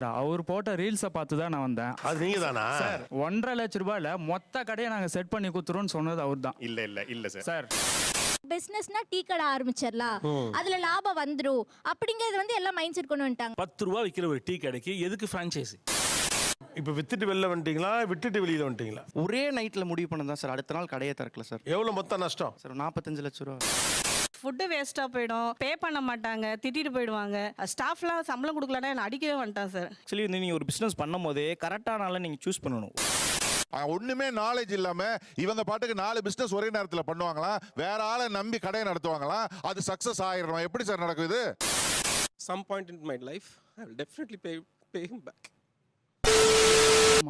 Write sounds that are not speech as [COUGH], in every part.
அவர் போட்ட ரீல்ஸை பார்த்து தான் நான் வந்தேன். அது நீங்க தானா சார் ஒன்றரை லட்ச ரூபாயில மொத்த கடையை நாங்க செட் பண்ணி கொடுத்துருவோம்னு சொன்னது அவர் தான் இல்ல இல்ல இல்ல சார். சார். பிசினஸ்னா டீ கடை ஆரம்பிச்சிடலாம். அதுல லாபம் வந்துரும். அப்படிங்கறது வந்து எல்லாம் மைண்ட் செட் கொண்டு வந்துட்டாங்க. பத்து ரூபா விற்கிற ஒரு டீ கடைக்கு எதுக்கு ஃப்ரான்ச்சைஸி இப்ப வித்துட்டு வெளில வந்துட்டீங்களா? விட்டுட்டு வெளியில வந்துட்டீங்களா? ஒரே நைட்டில் முடிவு பண்ணது தான் சார். அடுத்த நாள் கடையை திறக்கல சார். எவ்வளவு மொத்த நஷ்டம்? சார் நாற்பத்தஞ்சு லட்ச ரூபா. ஃபுட்டு வேஸ்ட்டாக போயிடும். பே பண்ண மாட்டாங்க. திட்டிட்டு போயிடுவாங்க. ஸ்டாஃப்லாம் சம்பளம் கொடுக்கலன்னா என்னை அடிக்கவே வந்துட்டான் சார் ஆக்சுவலி வந்து நீங்கள் ஒரு பிஸ்னஸ் பண்ணும் போதே கரெக்டான ஆளை நீங்கள் சூஸ் பண்ணணும். ஒண்ணுமே நாலேஜ் இல்லாம இவங்க பாட்டுக்கு நாலு பிசினஸ் ஒரே நேரத்துல பண்ணுவாங்களா வேற ஆளை நம்பி கடையை நடத்துவாங்களா அது சக்சஸ் ஆயிடணும். எப்படி சார் நடக்குது some point in my life, I will definitely pay, pay him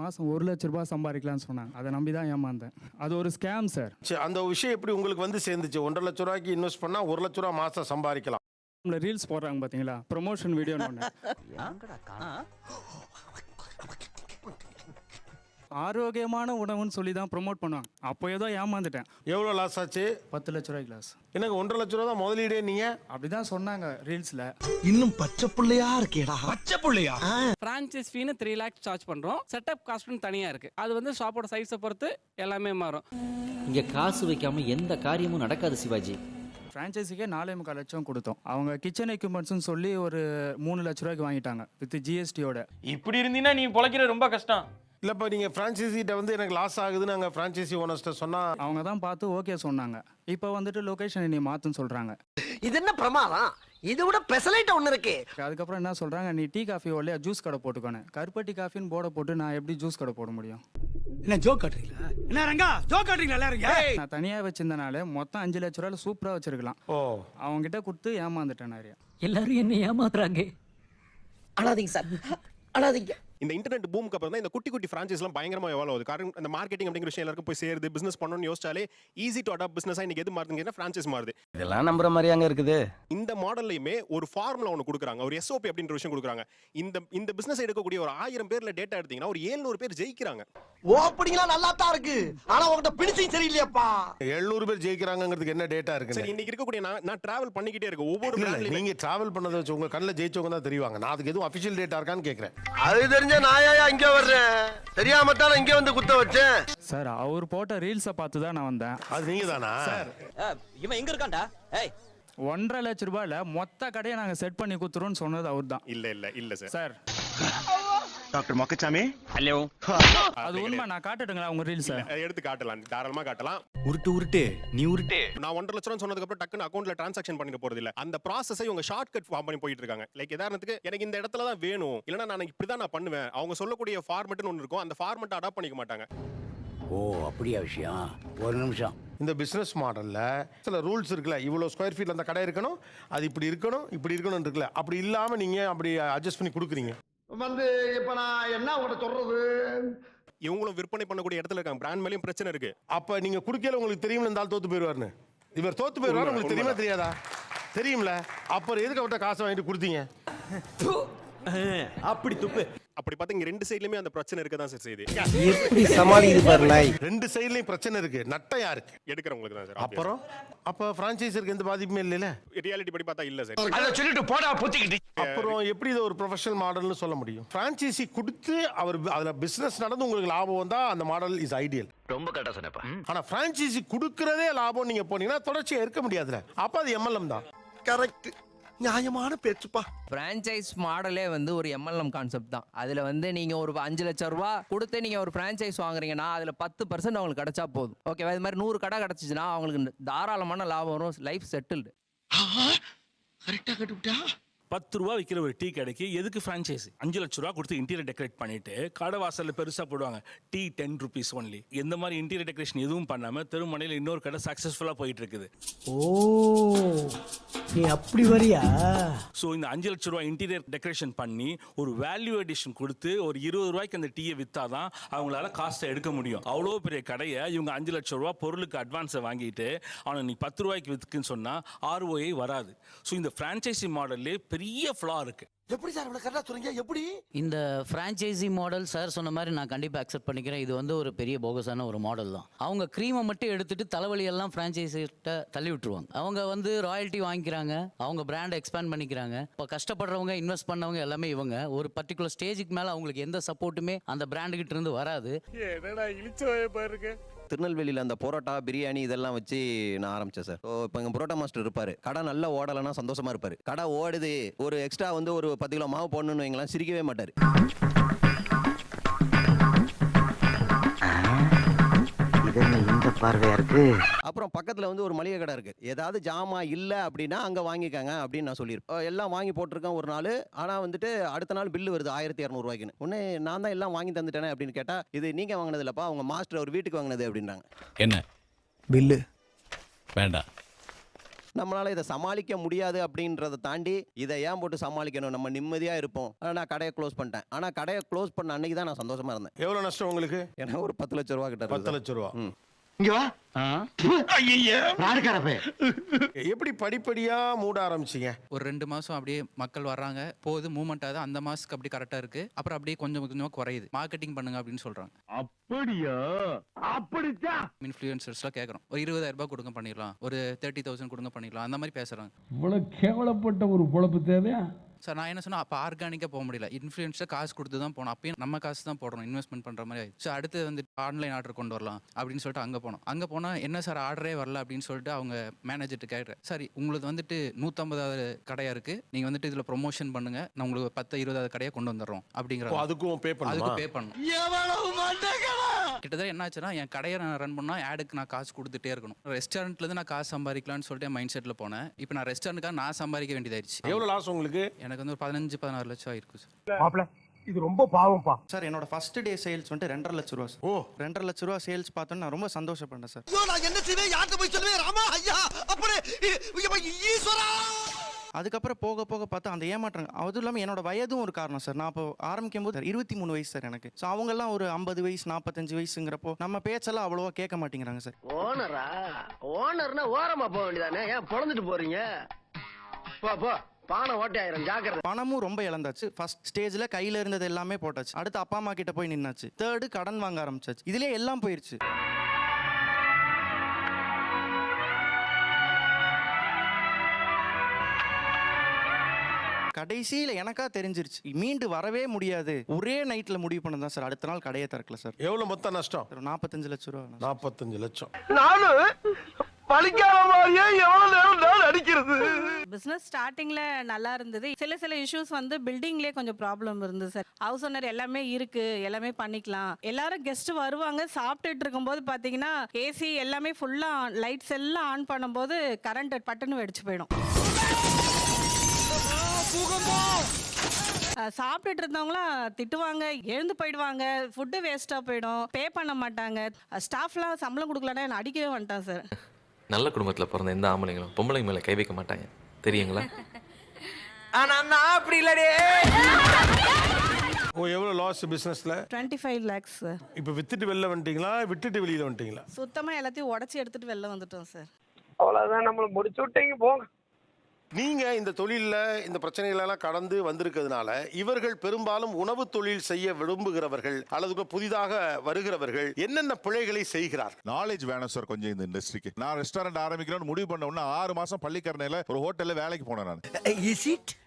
மாசம் ஒரு லட்ச ரூபாய் சம்பாதிக்கலாம்னு சொன்னாங்க. அதை நம்பி தான் ஏமாந்தேன். அது ஒரு ஸ்கேம் சார் சரி, அந்த விஷயம் எப்படி உங்களுக்கு வந்து சேர்ந்துச்சு? ஒன்றரை லட்ச ரூபாய்க்கு இன்வெஸ்ட் பண்ணா ஒரு லட்ச ரூபா மாசம் சம்பாதிக்கலாம். நம்மள ரீல்ஸ் போடுறாங்க பாத்தீங்களா? ப்ரொமோஷன் வீடியோன்னு ஒன்று ஆரோக்கியமான உணவுன்னு சொல்லி தான் ப்ரோமோட் பண்ணுவாங்க. அப்போ ஏதோ ஏமாந்துட்டேன். எவ்வளவு லாஸ் ஆச்சு? பத்து லட்ச ரூபாய் கிளாஸ் எனக்கு ஒன்றரை லட்ச ரூபா தான் முதலீடே நீங்க? அப்படிதான் சொன்னாங்க ரீல்ஸ்ல. இன்னும் பச்சை புள்ளையா இருக்கேடா. பச்சை புள்ளையா? ஃப்ரான்ச்சைஸ் ஃபீனு த்ரீ லேக்ஸ் சார்ஜ் பண்ணுறோம் செட்டப் காஸ்ட்னு தனியாக இருக்குது அது வந்து ஷாப்போட சைஸை பொறுத்து எல்லாமே மாறும். இங்க காசு வைக்காம எந்த காரியமும் நடக்காது சிவாஜி. ஃப்ரான்ச்சைஸிக்கே நாலே முக்கால் லட்சம் கொடுத்தோம். அவங்க கிச்சன் எக்யூப்மெண்ட்ஸ்னு சொல்லி ஒரு மூணு லட்ச ரூபாய்க்கு வாங்கிட்டாங்க வித் ஜிஎஸ்டியோட இப்படி இருந்தீங்கன்னா நீ பொழைக்கிற ரொம்ப கஷ்டம். இல்லப்பா நீங்க பிரான்ச்சைசிட்ட வந்து எனக்கு லாஸ் ஆகுதுன்னு அங்க பிரான்ச்சைசி ஓனர்ஸ்ட்ட சொன்னா அவங்க தான் பார்த்து ஓகே சொன்னாங்க. இப்போ வந்துட்டு லொகேஷன் நீ மாத்துன்னு சொல்றாங்க. இது என்ன பிரமாதம்? இதை விட பெசலைட் ஒண்ணு இருக்கு. அதுக்கப்புறம் என்ன சொல்றாங்க? நீ டீ காஃபி இல்லையா ஜூஸ் கடை போட்டுக்கோன்னு. கருப்பட்டி காஃபின்னு போர்டை போட்டு நான் எப்படி ஜூஸ் கடை போட முடியும்? என்ன ஜோக் காட்டுறீங்களா? என்ன ரங்கா? ஜோக் காட்டுறீங்களா எல்லாரும்? நான் தனியா வச்சிருந்தனால மொத்தம் அஞ்சு லட்ச ரூபாயில சூப்பரா வச்சிருக்கலாம். ஓ. அவங்க கிட்ட கொடுத்து ஏமாந்துட்டேன் நிறைய. எல்லாரும் என்ன ஏமாத்துறாங்க. அழாதீங்க சார். அழாதீங்க. இந்த இன்டர்நெட் பூமுக்கு அப்புறம் தான் இந்த குட்டி குட்டி ஃப்ரான்ச்சைஸ்லாம் பயங்கரமா எவ்வளோ ஆகுது. காரணம் அந்த மார்க்கெட்டிங் அப்படிங்கிற விஷயம் எல்லாருக்கும் போய் சேருது. பிசினஸ் பண்ணணும்னு யோசிச்சாலே ஈஸி டு அடாப்ட் பிசினஸ் இன்னைக்கு எது மாறுதுங்கன்னா ஃப்ரான்ச்சைஸ் மாறுது. இதெல்லாம் நம்புற மாதிரி அங்க இருக்குது. இந்த மாடல்லையுமே ஒரு ஃபார்முலா ஒன்று கொடுக்குறாங்க. ஒரு எஸ்ஓபி அப்படின்ற விஷயம் கொடுக்குறாங்க. இந்த இந்த பிசினஸ் எடுக்கக்கூடிய ஒரு ஆயிரம் பேர்ல டேட்டா எடுத்தீங்கன்னா ஒரு ஏழ்நூறு பேர் ஜெயிக்கிறாங்க. ஓப்பனிங்லாம் நல்லா தான் இருக்கு. ஆனா உங்ககிட்ட பிடிச்சும் சரியில்லையாப்பா. எழுநூறு பேர் ஜெயிக்கிறாங்கிறதுக்கு என்ன டேட்டா சரி இருக்கு இன்னைக்கு இருக்கக்கூடிய நான் நான் டிராவல் பண்ணிக்கிட்டே இருக்கேன். ஒவ்வொரு இல்ல நீங்க டிராவல் பண்ணதை வச்சு உங்க கண்ணில் ஜெயிச்சவங்க தான் தெரிவாங்க. நான் அதுக்கு எதுவும் அபிஷியல் டேட்டா இருக்கான்னு கேட்கறேன் அது தெரிஞ்ச நாயா இங்க வர்றேன்? தெரியாம தான் இங்க வந்து குத்த வச்சேன். சார் அவர் போட்ட ரீல்ஸை பார்த்து தான் நான் வந்தேன். அது நீங்க தானா இவன் எங்க இருக்கான்டா? ஏய். ஒன்றரை லட்ச ரூபாயில மொத்த கடையை நாங்க செட் பண்ணி கொடுத்துருவோம்னு சொன்னது அவர் தான் இல்ல இல்ல இல்ல sir. Sir. Doctor Mokkasamy? Hello அது உண்மை நான் காட்டட்டுங்களா உங்க ரீல்ஸை அதை எடுத்து காட்டலாம். தாராளமா காட்டலாம். உருட்டு உருட்டு நீ உருட்டு. நான் ஒன்றரை லட்சம் சொன்னதுக்கு அப்புறம் டக்குன்னு அக்கௌண்ட்ல டிரான்சாக்ஷன் பண்ணிட்டு போறது இல்ல அந்த ப்ராசஸை இவங்க ஷார்ட் கட் ஃபார்ம் பண்ணி போயிட்டு இருக்காங்க லைக் உதாரணத்துக்கு எனக்கு இந்த இடத்துல தான் வேணும். இல்லைன்னா நான் இப்படி தான் நான் பண்ணுவேன். அவங்க சொல்லக்கூடிய ஃபார்மெட்னு ஒன்று இருக்கும். அந்த ஃபார்மெட் அடாப்ட் பண்ணிக்க மாட்டாங்க. ஓ அப்படியா விஷயம்? ஒரு நிமிஷம். இந்த பிசினஸ் மாடல்ல சில ரூல்ஸ் இருக்குல்ல. இவ்வளவு ஸ்கொயர் ஃபீட்ல அந்த கடை இருக்கணும். அது இப்படி இருக்கணும் இப்படி இருக்கணும் இருக்குல்ல. அப்படி இல்லாம நீங்க அப்படி அட்ஜஸ்ட் பண்ணி கொடுக்குறீங்க? வந்து இப்ப நான் என்ன உங்கள்ட்ட சொல்றது? இவங்களும் விற்பனை பண்ணக்கூடிய இடத்துல இருக்காங்க. பிராண்ட் மேலேயும் பிரச்சனை இருக்கு. அப்ப நீங்க குடுக்கல உங்களுக்கு தெரியும்ல இந்த ஆள் தோத்து போயிருவாருன்னு இவர் தோத்து போயிருவாரு உங்களுக்கு தெரியுமா தெரியாதா? தெரியும்ல. அப்புறம் எதுக்கு அவர்கிட்ட காசை வாங்கிட்டு கொடுத்தீங்க? அப்படி துப்பு. அப்படி பார்த்தா இங்க ரெண்டு சைட்லயுமே அந்த பிரச்சனை இருக்க தான் சார் செய்யுது எப்படி சமாளிக்குது பாரு நாய் ரெண்டு சைடுலயும் பிரச்சனை இருக்கு நட்டையா இருக்கு. எடுக்கிறவங்களுக்கு தான் சார் அப்புறம் அப்ப பிரான்ச்சைஸருக்கு எந்த பாதிப்புமே இல்லைல்ல? ரியாலிட்டி படி பார்த்தா இல்ல சார் அத சொல்லிட்டு போடா புத்திக்கிட்டு. அப்புறம் எப்படி இது ஒரு ப்ரொஃபஷனல் மாடல்னு சொல்ல முடியும்? பிரான்ச்சைசி கொடுத்து அவர் அதுல பிசினஸ் நடந்து உங்களுக்கு லாபம் வந்தா அந்த மாடல் இஸ் ஐடியல் ரொம்ப கரெக்டா சொன்னப்பா. ஆனா பிரான்ச்சைசி கொடுக்கறதே லாபம் நீங்க போனீங்கன்னா தொடர்ச்சியா இருக்க முடியாதுல அப்ப அது எம்எல்எம் தான். கரெக்ட் நியாயமான பேச்சுப்பா. ஃப்ரான்ச்சைஸ் மாடலே வந்து ஒரு எம்எல்எம் கான்செப்ட் தான். அதில் வந்து நீங்கள் ஒரு அஞ்சு லட்சம் ரூபா கொடுத்து நீங்கள் ஒரு ஃப்ரான்ச்சைஸ் வாங்குறீங்கன்னா அதில் பத்து பர்சன்ட் அவங்களுக்கு கிடைச்சா போதும். ஓகேவா இது மாதிரி நூறு கடை கிடச்சிச்சின்னா அவங்களுக்கு தாராளமான லாபம் வரும். லைஃப் செட்டில்டு கரெக்டா கட்டுவிட்டா பத்து ரூபா விற்கிற ஒரு டீ கடைக்கு எதுக்கு ஃப்ரான்ச்சைசி அஞ்சு லட்ச ரூபா கொடுத்து இன்டீரியர் டெக்கரேட் பண்ணிட்டு கடை வாசல்ல பெருசா போடுவாங்க. டீ டென் ருபீஸ் ஒன்லி எந்த மாதிரி இன்டீரியர் டெக்கரேஷன் எதுவும் பண்ணாம தெருமனையில் இன்னொரு கடை சக்சஸ்ஃபுல்லா போயிட்டு இருக்குது ஓ நீ அப்படி வரியா? ஸோ இந்த அஞ்சு லட்ச ரூபா இன்டீரியர் டெக்கரேஷன் பண்ணி ஒரு வேல்யூ அடிஷன் கொடுத்து ஒரு இருபது ரூபாய்க்கு அந்த டீயை வித்தாதான் அவங்களால காசை எடுக்க முடியும். அவ்வளோ பெரிய கடையை இவங்க அஞ்சு லட்ச ரூபா பொருளுக்கு அட்வான்ஸை வாங்கிட்டு அவனை நீ பத்து ரூபாய்க்கு வித்துக்குன்னு சொன்னா ஆர்ஓஐ வராது. ஸோ இந்த ஃப்ரான்ச்சைசி மாடல்லே பெரிய ஃப்ளா இருக்கு. எப்படி சார் இவ்வளவு கரெக்டா சொல்றீங்க எப்படி? இந்த ஃப்ரான்ச்சைசி மாடல் சார் சொன்ன மாதிரி நான் கண்டிப்பாக அக்செப்ட் பண்ணிக்கிறேன். இது வந்து ஒரு பெரிய போகஸான ஒரு மாடல் தான். அவங்க க்ரீமை மட்டும் எடுத்துட்டு தலைவலி எல்லாம் ஃப்ரான்ச்சைசிட்ட தள்ளி விட்டுருவாங்க. அவங்க வந்து ராயல்ட்டி வாங்கிக்கிறாங்க. அவங்க பிராண்டை எக்ஸ்பேண்ட் பண்ணிக்கிறாங்க. இப்போ கஷ்டப்படுறவங்க இன்வெஸ்ட் பண்ணவங்க எல்லாமே இவங்க. ஒரு பர்டிகுலர் ஸ்டேஜுக்கு மேலே அவங்களுக்கு எந்த சப்போர்ட்டுமே அந்த பிராண்டுகிட்ட இருந்து வராது. திருநெல்வேலியில் அந்த பரோட்டா பிரியாணி இதெல்லாம் வச்சு நான் ஆரம்பிச்சேன் சார். ஸோ இப்போ எங்கள் பரோட்டா மாஸ்டர் இருப்பார். கடை நல்லா ஓடலைன்னா சந்தோஷமாக இருப்பார். கடை ஓடுது. ஒரு எக்ஸ்ட்ரா வந்து ஒரு பத்து கிலோ மாவு போடணும்னு வைங்களேன் சிரிக்கவே மாட்டார். இந்த பார்வையா இருக்கு? அப்புறம் பக்கத்தில் வந்து ஒரு மளிகை கடை இருக்கு. ஏதாவது ஜாமா இல்லை அப்படின்னா அங்கே வாங்கிக்கங்க அப்படின்னு நான் சொல்லியிருப்பேன் எல்லாம் வாங்கி போட்டிருக்கேன் ஒரு நாள். ஆனால் வந்துட்டு அடுத்த நாள் பில்லு வருது ஆயிரத்தி இரநூறுவாய்க்குன்னு உடனே நான் தான் எல்லாம் வாங்கி தந்துட்டேனே அப்படின்னு கேட்டால் இது நீங்கள் வாங்கினது இல்லைப்பா அவங்க மாஸ்டர் அவர் வீட்டுக்கு வாங்கினது அப்படின்றாங்க. என்ன? பில்லு வேண்டாம் நம்மளால இதை சமாளிக்க முடியாது அப்படின்றத தாண்டி இதை ஏன் போட்டு சமாளிக்கணும்? நம்ம நிம்மதியா இருப்போம். நான் கடையை க்ளோஸ் பண்ணிட்டேன். ஆனா கடையை க்ளோஸ் பண்ண அன்னைக்கு தான் நான் சந்தோஷமா இருந்தேன். எவ்வளவு நஷ்டம் உங்களுக்கு? ஏன்னா ஒரு பத்து லட்ச ரூபா கிட்ட இருக்கு பத்து சார். லட்சம் ரூபா. இங்க வா. யாருக்காரப்பே எப்படி படிப்படியா மூட ஆரம்பிச்சீங்க? ஒரு ரெண்டு மாதம் அப்படியே மக்கள் வர்றாங்க. போகுது மூவ்மெண்ட் ஆகுது. அந்த மாதத்துக்கு அப்படி கரெக்டாக இருக்குது அப்புறம் அப்படியே கொஞ்சம் கொஞ்சமாக குறையுது. மார்க்கெட்டிங் பண்ணுங்க அப்படின்னு சொல்கிறாங்க அப்படியா? அப்படித்தான் இன்ஃப்ளூயன்சர்ஸ்லாம் கேட்குறோம் ஒரு இருபதாயிரம் ரூபாய் கொடுங்க பண்ணிடலாம். ஒரு தேர்ட்டி தௌசண்ட் கொடுங்க பண்ணிடலாம். அந்த மாதிரி பேசுகிறாங்க இவ்வளவு கேவலப்பட்ட ஒரு பொழப்பு தேவையா? சார் நான் என்ன சொன்னா அப்போ ஆர்கானிக்காக போக முடியல. இன்ஃப்ளூயன்ஸாக காசு கொடுத்து தான் போனோம் அப்பயும் நம்ம காசு தான் போடணும். இன்வெஸ்ட்மெண்ட் பண்ணுற மாதிரி ஆயிடுச்சு. ஸோ அடுத்து வந்து ஆன்லைன் ஆர்டர் கொண்டு வரலாம் அப்படின்னு சொல்லிட்டு அங்கே போனோம். அங்கே போனால் என்ன சார் ஆர்டரே வரல அப்படின்னு சொல்லிட்டு அவங்க மேனேஜர்கிட்ட கேட்குறேன் சரி உங்களுக்கு வந்துட்டு நூற்றம்பதாவது கடையாக இருக்குது நீங்கள் வந்துட்டு இதில் ப்ரொமோஷன் பண்ணுங்க. நான் உங்களுக்கு பத்து இருபதாவது கடையை கொண்டு வந்துடுறோம். அப்படிங்கிற அதுக்கும் பே அதுக்கு பண்ணுமா பே பண்ணணும். [LAUGHS] கிட்டத்தட்ட என்னாச்சுன்னா என் கடையை நான் ரன் பண்ணால் ஆடுக்கு நான் காசு கொடுத்துட்டே இருக்கணும். ரெஸ்டாரண்ட்லேருந்து நான் காசு சம்பாதிக்கலாம்னு சொல்லிட்டு மைண்ட் செட்டில் போனேன். இப்போ நான் ரெஸ்டாரண்ட்டுக்காக நான் சம்பாதிக்க வேண்டியதாயிருச்சு எவ்வளவு லாஸ் உங்களுக்கு? எனக்கு வந்து ஒரு பதினஞ்சு பதினாறு லட்சம் ஆயிருக்கு சார் இது ரொம்ப பாவம்ப்பா. சார் என்னோட ஃபர்ஸ்ட் டே சேல்ஸ் வந்துட்டு ரெண்டரை லட்ச ரூபா ஓ. ரெண்டரை லட்ச ரூபா சேல்ஸ் பார்த்தோன்னு நான் ரொம்ப சந்தோஷப்பட்டேன் சார் ஐயோ நான் என்ன செய்வேன்? யார்கிட்ட போய் சொல்லுவேன்? ராமா ஐயா அப்படி ஈஸ்வரா! அதுக்கப்புறம் போக போக பார்த்தா அந்த ஏமாற்றம் அதுவும் இல்லாமல் என்னோட வயதும் ஒரு காரணம் சார். நான் இப்போ ஆரம்பிக்கும் போது இருபத்தி மூணு வயசு சார் எனக்கு. ஸோ அவங்கெல்லாம் ஒரு ஐம்பது வயசு நாற்பத்தஞ்சு வயசுங்கிறப்போ நம்ம பேச்செல்லாம் அவ்வளோவா கேட்க மாட்டேங்கிறாங்க சார். ஓனரா ஓனர்னா ஓரமா போக வேண்டியதானே? ஏன் பொழந்துட்டு போறீங்க? போ போ. பணமும் ரொம்ப இழந்தாச்சு. ஃபர்ஸ்ட் ஸ்டேஜில் கையில் இருந்தது எல்லாமே போட்டாச்சு. அடுத்து அப்பா அம்மா கிட்ட போய் நின்னாச்சு. தேர்டு கடன் வாங்க ஆரம்பிச்சாச்சு. இதுலயே எல்லாம் போயிருச்சு. கடைசியில் எனக்கா தெரிஞ்சிருச்சு. மீண்டு வரவே முடியாது. ஒரே நைட்டில் முடிவு பண்ணதான் சார். அடுத்த நாள் கடையை திறக்கல சார். எவ்வளவு மொத்த நஷ்டம்? ஒரு நாற்பத்தஞ்சு லட்ச ரூபா நாற்பத்தஞ்சு லட்சம். நானு பழிக்காத மாதிரியே எவ்வளவு நேரம் நான் அடிக்கிறது? பிஸ்னஸ் ஸ்டார்டிங்ல நல்லா இருந்தது. சில சில இஷ்யூஸ் வந்து பில்டிங்லேயே கொஞ்சம் ப்ராப்ளம் இருந்தது சார். ஹவுஸ் ஓனர் எல்லாமே இருக்கு. எல்லாமே பண்ணிக்கலாம். எல்லாரும் கெஸ்ட் வருவாங்க. சாப்பிட்டுட்டு இருக்கும்போது பாத்தீங்கன்னா ஏசி எல்லாமே ஃபுல்லா லைட்ஸ் எல்லாம் ஆன் பண்ணும்போது கரண்ட் பட்டுன்னு வெடிச்சு போயிடும். சாப்பிட்டுட்டு இருந்தவங்களாம் திட்டுவாங்க எழுந்து போயிடுவாங்க ஃபுட்டு வேஸ்ட்டாக போயிடும் பே பண்ண மாட்டாங்க. ஸ்டாஃப்லாம் சம்பளம் கொடுக்கலன்னா என்னை அடிக்கவே வந்துட்டான் சார் நல்ல குடும்பத்தில் பிறந்த எந்த ஆம்பளைங்களும் பொம்பளைங்க மேலே கை வைக்க மாட்டாங்க. தெரியுங்களா? [LAUGHS] ஆனா நான் அப்படி இல்லடே. ஓ எவ்வளவு லாஸ் பிசினஸ்ல டுவெண்ட்டி ஃபைவ் லேக்ஸ் சார் இப்போ வித்துட்டு வெளில வந்துட்டீங்களா? விட்டுட்டு வெளியில வந்துட்டீங்களா? சுத்தமாக எல்லாத்தையும் உடச்சி எடுத்துட்டு வெளில வந்துட்டோம் சார் அவ்வளவுதான் நம்மள முடிச்சு விட்டீங்க போங்க. நீங்க இந்த தொழில்ல இந்த பிரச்சனைகள் எல்லாம் கடந்து வந்திருக்கிறதுனால இவர்கள் பெரும்பாலும் உணவு தொழில் செய்ய விரும்புகிறவர்கள் அல்லது புதிதாக வருகிறவர்கள் என்னென்ன பிழைகளை செய்கிறார் நாலேஜ் வேணும் சார் கொஞ்சம் இந்த இண்டஸ்ட்ரிக்கு நான் ரெஸ்டாரண்ட் ஆரம்பிக்கணும்னு முடிவு பண்ண உடனே ஆறு மாசம் பள்ளிக்கரணையில ஒரு ஹோட்டல்ல வேலைக்கு போனேன் நான்.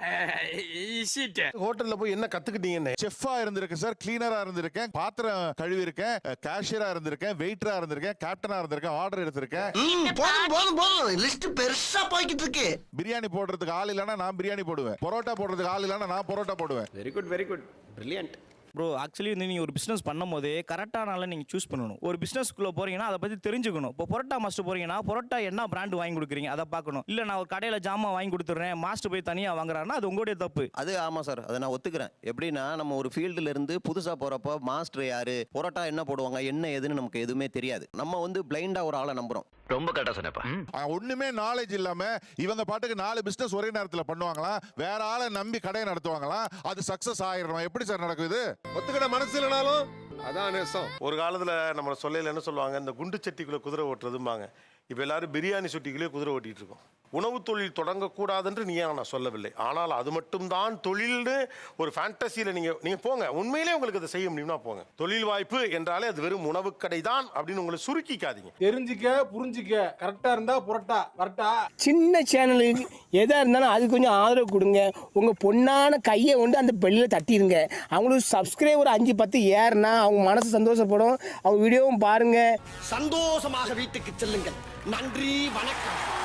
[LAUGHS] ஹோட்டல்ல போய் என்ன கத்துக்கிட்டீங்கன்னு? செஃப்பா இருந்திருக்கேன் சார் கிளீனரா இருந்திருக்கேன் பாத்திரம் கழுவி இருக்கேன் கேஷியரா இருந்திருக்கேன் வெயிட்டரா இருந்திருக்கேன் கேப்டனா இருந்திருக்கேன் ஆர்டர் எடுத்திருக்கேன். போதும் போதும் போதும். லிஸ்ட் பெருசா போய்கிட்டு இருக்கு. பிரியாணி போடுறதுக்கு ஆள் இல்லைன்னா நான் பிரியாணி போடுவேன். பரோட்டா போடுறதுக்கு ஆள் இல்லைன்னா நான் பரோட்டா போடுவேன். Very good very good brilliant bro actually வந்து நீங்கள் ஒரு பிஸ்னஸ் பண்ணும்போது கரெக்டான ஆளை நீங்கள் சூஸ் பண்ணணும். ஒரு பிஸ்னஸ்க்குள்ளே போறீங்கன்னா அதை பற்றி தெரிஞ்சுக்கணும். இப்போ பரோட்டா மாஸ்டர் போறீங்கன்னா பரோட்டா என்ன பிராண்ட் வாங்கி கொடுக்குறீங்க? அதை பார்க்கணும். இல்லை நான் ஒரு கடையில் ஜாமான் வாங்கி கொடுத்துட்றேன் மாஸ்டர் போய் தனியாக வாங்குறாருன்னா அது உங்களுடைய தப்பு. அது ஆமா சார் அதை நான் ஒத்துக்கிறேன். எப்படின்னா நம்ம ஒரு ஃபீல்டுல இருந்து புதுசா போறப்போ மாஸ்டர் யாரு பரோட்டா என்ன போடுவாங்க என்ன ஏதுன்னு நமக்கு எதுவுமே தெரியாது. நம்ம வந்து பிளைண்டா ஒரு ஆளை நம்புறோம். ரொம்ப கரெக்டா சொன்னப்பா ஒண்ணுமே நாலேஜ் இல்லாம இவங்க பாட்டுக்கு நாலு பிசினஸ் ஒரே நேரத்துல பண்ணுவாங்களா வேற ஆளை நம்பி கடையை நடத்துவாங்களா அது சக்சஸ் ஆயிடணும் எப்படி சார் நடக்குது ஒத்துக்கிட மனசு இல்லைனாலும் அதான் நேசம். ஒரு காலத்துல நம்ம சொல்லையில என்ன சொல்லுவாங்க இந்த குண்டு சட்டிக்குள்ள குதிரை ஓட்டுறதும்பாங்க. இப்போ எல்லாரும் பிரியாணி சுட்டிகளே குதிரை ஓட்டிட்டு இருக்கோம். உணவு தொழில் தொடங்கக்கூடாதுன்று நீ நான் சொல்லவில்லை? ஆனால் அது மட்டும்தான் தொழில்னு ஒரு ஃபேண்டசியில் நீங்கள் நீங்கள் போங்க. உண்மையிலே உங்களுக்கு அதை செய்ய முடியும்னா போங்க. தொழில் வாய்ப்பு என்றாலே அது வெறும் உணவுக்கடை தான் அப்படின்னு உங்களை சுருக்கிக்காதீங்க. தெரிஞ்சுக்க புரிஞ்சுக்க. கரெக்டா இருந்தா புரட்டா. வரட்டா? சின்ன சேனலுக்கு எதா இருந்தாலும் அது கொஞ்சம் ஆதரவு கொடுங்க. உங்க பொண்ணான கையை கொண்டு அந்த பெல்லில் தட்டிடுங்க அவங்களுக்கு சப்ஸ்கிரைபர் அஞ்சு பத்து ஏறுனா அவங்க மனசு சந்தோஷப்படும். அவங்க வீடியோவும் பாருங்க. சந்தோஷமாக வீட்டுக்கு செல்லுங்கள். நன்றி வணக்கம்.